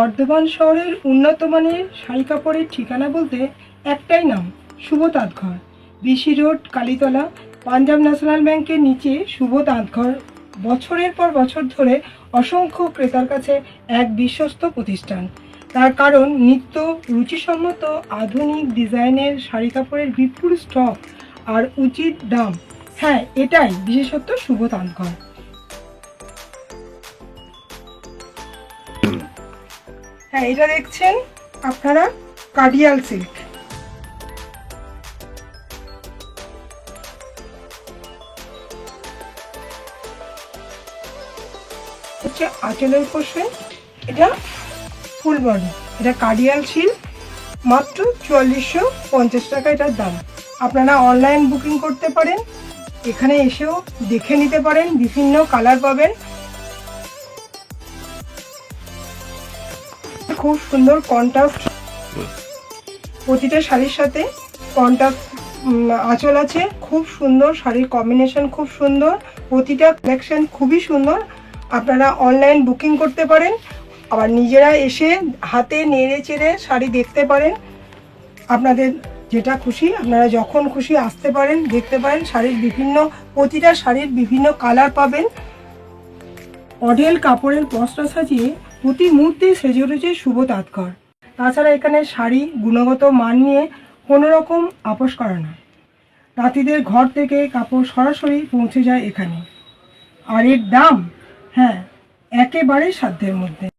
বর্ধমান শহরের উন্নত মানের শাড়ি কাপড়ের ঠিকানা বলতে একটাই নাম, Shubho Tantghar. BC road, Kalitala, Punjab National ব্যাংকের নিচে শুভ তাঁতঘর। বছরের পর বছর ধরে অসংখ্য ক্রেতার কাছে এক বিশ্বস্ত প্রতিষ্ঠান। তার কারণ নিত্য রুচিসম্মত আধুনিক ডিজাইনের শাড়ি কাপড়ের বিপুল স্টক আর উচিত দাম। হ্যাঁ এটাই বিশেষত্ব শুভ তাঁতঘর। হ্যাঁ এটা দেখছেন আপনারা কার্ডিয়াল সিল্ক। হচ্ছে আঁচলের পোর্শন এটা ফুল বডি এটা কার্ডিয়াল সিল্ক, মাত্র চুয়াল্লিশশো পঞ্চাশ টাকা এটার দাম। আপনারা অনলাইন বুকিং করতে পারেন, এখানে এসেও দেখে নিতে পারেন, বিভিন্ন কালার পাবেন। খুব সুন্দর কন্ট্রাস্ট প্রতিটা শাড়ির সাথে কন্ট্রাস্ট আঁচল আছে। খুব সুন্দর শাড়ির কম্বিনেশন খুব সুন্দর। প্রতিটা কালেকশন খুবই সুন্দর। আপনারা অনলাইন বুকিং করতে পারেন। আবার নিজেরা এসে হাতে নেড়ে চেড়ে শাড়ি দেখতে পারেন। আপনাদের যেটা খুশি, আপনারা যখন খুশি আসতে পারেন, দেখতে পারেন শাড়ির বিভিন্ন, প্রতিটা শাড়ির বিভিন্ন কালার পাবেন। অডেল কাপড়ের বস্ত্র সাজিয়ে প্রতি মুহূর্তে সেজে উঠেছে শুভ তাৎকর তাছাড়া এখানে শাড়ি, গুণগত মান নিয়ে কোনো রকম আপোষ করা না রাতিদের ঘর থেকে কাপড় সরাসরি পৌঁছে যায় এখানে। আর এর দাম হ্যাঁ একেবারে সাধ্যের মধ্যে।